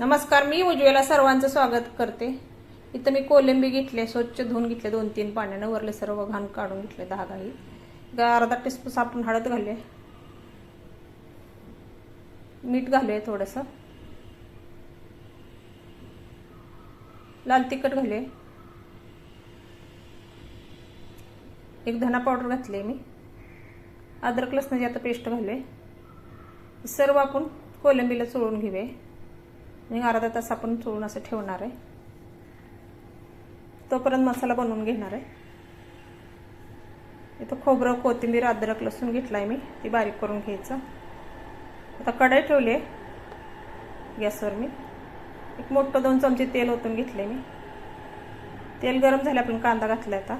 नमस्कार मी उज्ज्वला सर्वांचं स्वागत करते. इथं मी कोलंबी घेतले स्वच्छ धुवून घेतले दोन तीन पाण्यानं वरले सर्व घाण काढून घेतले दहा गाई अर्धा टीस्पून आपण हळद घालूया. मीठ घालूया थोडंसं. लाल तिखट घालूया. एक धना पावडर घातले मी. अद्रक लसणाची आता पेस्ट घालूया. सर्व आपण कोलंबीला चोळून घेऊया. आणि अर्धा तास आपण चोळून असं ठेवणार आहे. तोपर्यंत मसाला बनवून घेणार आहे. इथं खोबरं कोथिंबीर अद्रक लसूण घेतला आहे मी. ती बारीक करून घ्यायचं. आता कढाई ठेवली आहे गॅसवर मी. एक मोठं दोन चमचे तेल ओतून घेतले मी. तेल गरम झाले आपण कांदा घातला आता.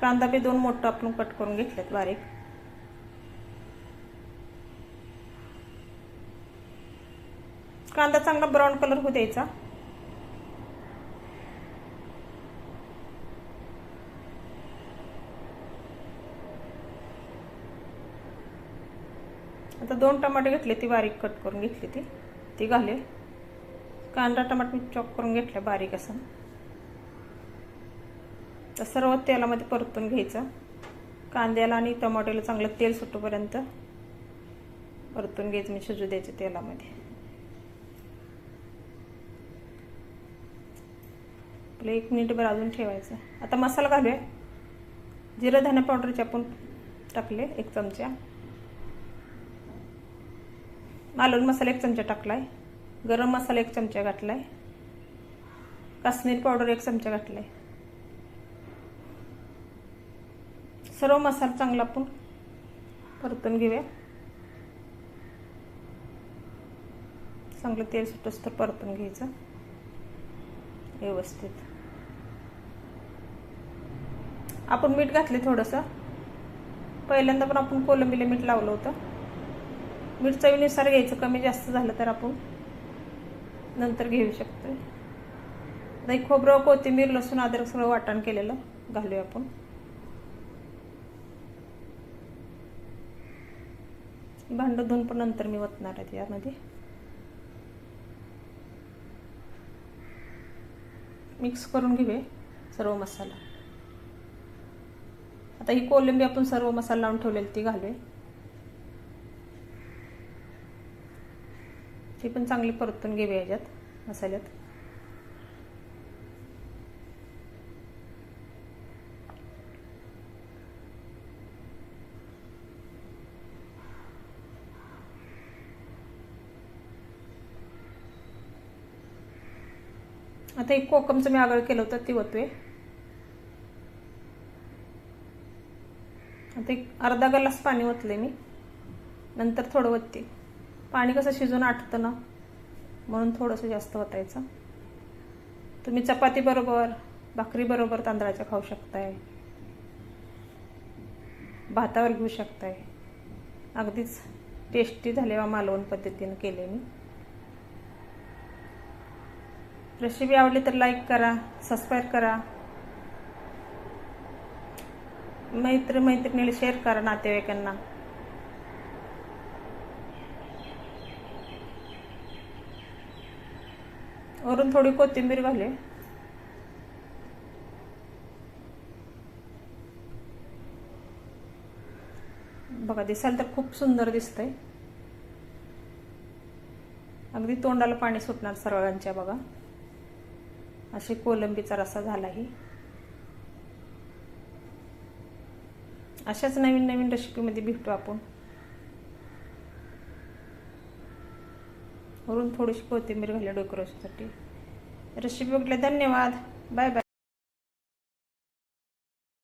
कांदा बी दोन मोठं आपण कट करून घेतलेत बारीक. कांदा चांगला ब्राऊन कलर होऊ द्यायचा. आता दोन टमाटे घेतले ती बारीक कट करून घेतली ती. ती घाले कांदा टमाटर मी चॉप करून घेतला बारीक असं. तर सर्व तेलामध्ये परतून घ्यायचं. कांद्याला आणि टमाट्याला चांगलं तेल सुटूपर्यंत परतून घ्यायचं मी शिजू द्यायचं तेलामध्ये. आपलं एक मिनिटभर अजून ठेवायचं आता मसाला घालूया. जिरं धने पावडरचे आपण टाकले एक चमचा. मालवण मसाला एक चमचा टाकलाय. गरम मसाला एक चमचा घातलाय. काश्मीर पावडर एक चमचा घातलाय. सर्व मसाला चांगला आपण परतून घेऊया. चांगलं तेल सुटस तर परतून घ्यायचं. व्यवस्थित. आपण मीठ घातले थोडंसं. पहिल्यांदा पण आपण कोलंबीला मीठ लावलं होतं. मीठ चवीनुसार घ्यायचं कमी जास्त झालं तर आपण नंतर घेऊ शकतो आता खोबरं कोथिंबीर लसूण अद्रक सगळं वाटण केलेलं घालूया आपण. भांडं धुवून पण नंतर मी वतणार आहे यामध्ये. मिक्स करून घेऊया सर्व मसाला. आता ही कोलंबी आपण सर्व मसाला लावून ठेवलेली ती घालूया. ती पण चांगली परतून घेऊया याच्यात मसाल्यात. आता एक कोकमचं मी आगळ केलं होतं ती ओतूया आता एक अर्धा ग्लास पाणी ओतले मी. नंतर थोडं ओतते. पाणी कसं शिजून आटतं ना म्हणून थोडंसं जास्त ओतायचं. तुम्ही चपाती बरोबर भाकरी बरोबर तांदळाच्या खाऊ शकताय. भातावर घेऊ शकताय. अगदीच टेस्टी झाले वा मालवण पद्धतीनं केले मी. रेसिपी आवडली तर लाईक करा सबस्क्राईब करा. मैत्री मैत्रिणीला शेअर करा नातेवाईकांना. वरून थोडी कोथिंबीर घाले. बघा दिसाल तर खूप सुंदर दिसतंय. अगदी तोंडाला पाणी सुटणार सर्वांच्या बघा. असे कोलंबीचा रसा झाला आहे अशाच नवीन नवीन रेसिपीमध्ये भेटू आपण. वरून थोडीशी कोथिंबीर घालूया डेकोरेशनसाठी रेसिपी बघितल्या धन्यवाद. Bye bye.